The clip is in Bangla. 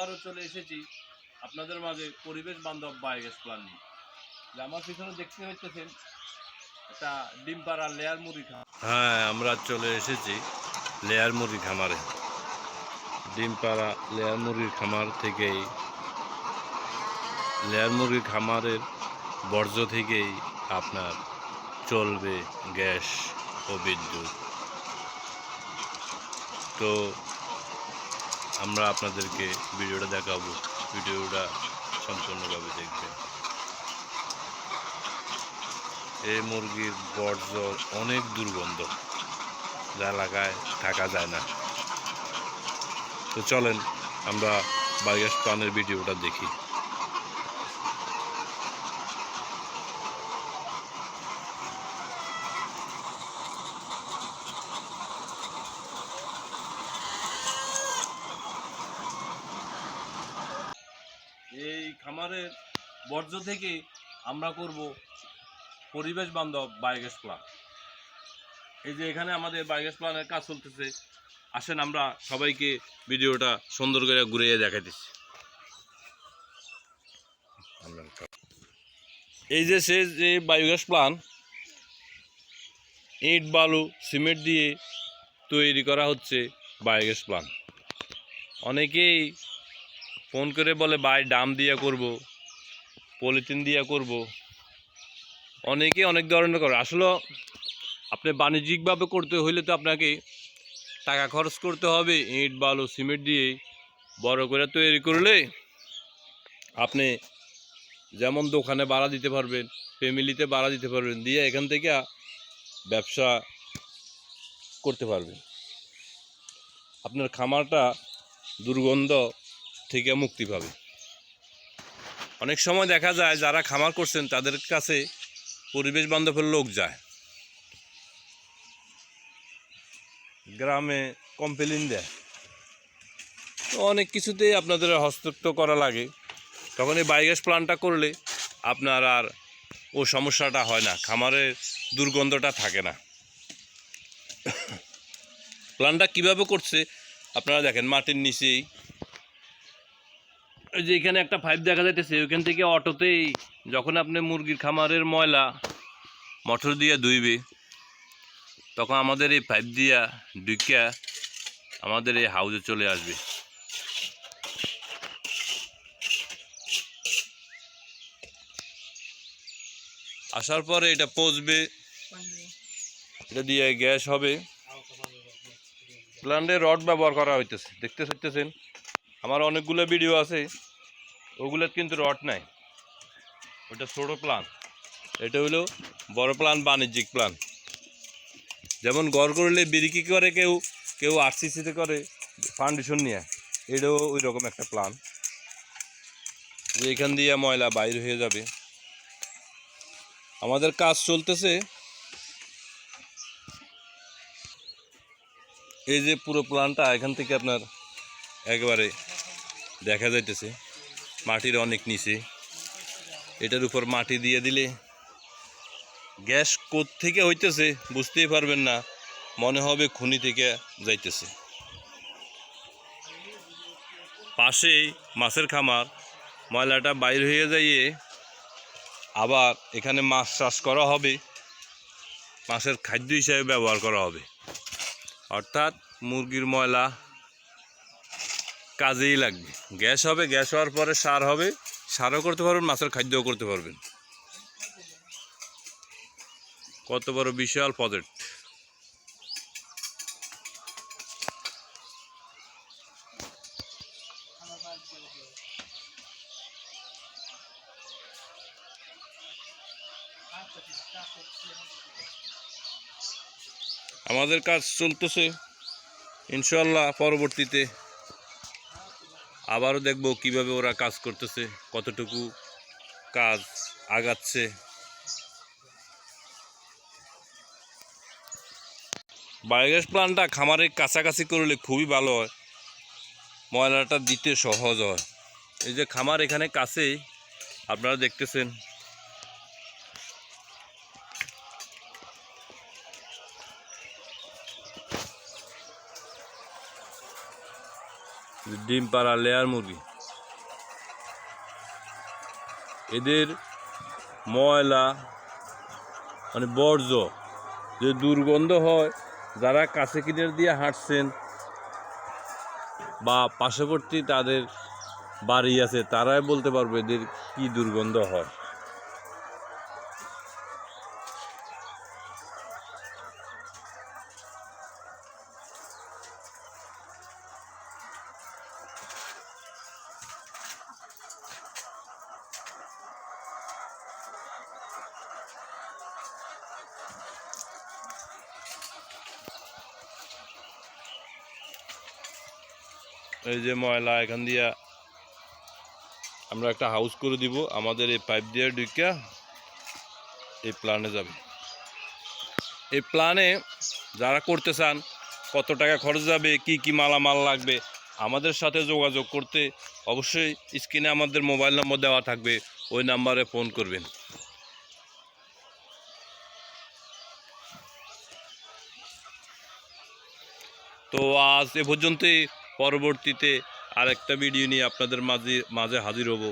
আবারও চলে এসেছি আপনাদের মাঝে পরিবেশ বান্ধব বায়োগ্যাস প্ল্যান নিয়ে। যে আমার পিছনে দেখতে হইতেছেন একটা ডিম পাড়া লেয়ার মুড়ি খা হ্যাঁ আমরা চলে এসেছি লেয়ার মুড়ি খামারে। ডিম পাড়া লেয়ার মুরগির খামার থেকেই, লেয়ার মুরগির খামারের বর্জ্য থেকেই আপনার চলবে গ্যাস ও বিদ্যুৎ। তো আমরা আপনাদেরকে ভিডিওটা দেখাবো। ভিডিওটা সম্পূর্ণভাবে দেখবেন। এই মুরগির বর্জর অনেক দুর্গন্ধ। যা এলাকায় থাকা যায় না। তো চলেন আমরা বায়োগ্যাস প্লানের ভিডিওটা দেখি। এই খামারের বর্জ্য থেকে আমরা করব পরিবেশ বান্ধব বায়োগ্যাস প্লান্ট। এই যে এখানে আমাদের বায়োগ্যাস প্লানের কাজ চলতেছে। আসেন আমরা সবাইকে ভিডিওটা সুন্দর করে ঘুরিয়ে দেখাইতেছি। এই যে সে যে বায়োগ্যাস প্লান্ট, ইট, বালু, সিমেন্ট দিয়ে তৈরি করা হচ্ছে বায়োগ্যাস প্লান অনেকেই ফোন করে বলে, ভাই ডাম দিয়া করব, পলিথিন দিয়া করব। অনেকে অনেক ধরনের করে। আসলে আপনি বাণিজ্যিকভাবে করতে হইলে তো আপনাকে টাকা খরচ করতে হবে, ইট, বালু, সিমেন্ট দিয়ে বড় করে তৈরি করলে আপনি যেমন দোকানে ভাড়া দিতে পারবেন, ফ্যামিলিতে ভাড়া দিতে পারবেন, দিয়ে এখান থেকে ব্যবসা করতে পারবেন। আপনার খামারটা দুর্গন্ধ থেকে মুক্তি পাবে। অনেক সময় দেখা যায় যারা খামার করছেন, তাদের কাছে পরিবেশ বান্ধবের লোক যায়। গ্রামে কমপ্লেন দেয়। তো অনেক কিছুতেই আপনাদের হস্তক্ষেপ করা লাগে। তখন এই বায়োগ্যাস প্লান্টটা করলে আপনার আর ও সমস্যাটা হয় না, খামারের দুর্গন্ধটা থাকে না। প্লান্টটা কীভাবে করছে, আপনারা দেখেন, মাটির নিচেই ওই যে এখানে একটা পাইপ দেখা যাইতেছে, ওইখান থেকে অটোতেই যখন আপনি মুরগির খামারের ময়লা মটর দিয়ে ধুইবে, তখন আমাদের এই পাইপ দিয়া ঢুকিয়া আমাদের এই হাউজে চলে আসবে। আসার পরে এটা পচবে, এটা দিয়ে গ্যাস হবে। প্ল্যান্টে রড ব্যবহার করা হইতেছে, দেখতে পাচ্ছেন আমার অনেকগুলো ভিডিও আছে, ওগুলোর কিন্তু রড নাই। ওটা ছোটো প্লান এটা হলো বড় প্লান বাণিজ্যিক প্লান যেমন গড় করলে বিরিকি করে কেউ কেউ আরসিসিতে করে ফাউন্ডেশন নিয়ে। এটাও ওই রকম একটা প্লান যে এখান দিয়ে ময়লা বাইর হয়ে যাবে। আমাদের কাজ চলতেছে। এই যে পুরো প্লানটা এখান থেকে আপনার একবারে দেখা যাইতেছে। মাটির অনেক নিচে। এটার উপর মাটি দিয়ে দিলে গ্যাস থেকে হইতেছে বুঝতেই পারবেন না, মনে হবে খুনি থেকে যাইতেছে। পাশেই মাছের খামার, ময়লাটা বাইর হয়ে যাইয়ে আবার এখানে মাছ চাষ করা হবে। মাছের খাদ্য হিসাবে ব্যবহার করা হবে। অর্থাৎ মুরগির ময়লা কাজেই লাগবে। গ্যাস হবে, গ্যাস হওয়ার পরে সার হবে। সারও করতে পারবেন, মাছের খাদ্যও করতে পারবেন। কত বড় বিশাল প্রজেক্ট আমাদের কাজ চলতেছে। ইনশাল্লাহ পরবর্তীতে আবারও দেখব কীভাবে ওরা কাজ করতেছে, কতটুকু কাজ আগাচ্ছে। বায়োগ্যাস প্লান্টটা খামারের কাছাকাছি করলে খুবই ভালো হয়। ময়লাটা দিতে সহজ হয়। এই যে খামার এখানে কাছেই, আপনারা দেখতেছেন। ডিম পাড়া লেয়ার মুরগি। এদের ময়লা মানে বর্জ্য যে দুর্গন্ধ হয়, যারা কাছে কিনে দিয়ে হাঁটছেন বা পার্শ্ববর্তী তাদের বাড়ি আছে, তারাই বলতে পারবে এদের কি দুর্গন্ধ হয়। এই যে ময়লা, এখান দিয়া আমরা একটা হাউস করে দিব। আমাদের এই পাইপ দিয়ে ঢুকা এই প্ল্যানে যাবে। এই প্ল্যানে যারা করতে চান, কত টাকা খরচ যাবে, কি কি মালামাল লাগবে, আমাদের সাথে যোগাযোগ করতে অবশ্যই স্ক্রিনে আমাদের মোবাইল নম্বর দেওয়া থাকবে, ওই নাম্বারে ফোন করবেন। তো আজ এ পর্যন্তই। পরবর্তীতে আরেকটা ভিডিও নিয়ে আপনাদের মাঝে মাঝে হাজির হব।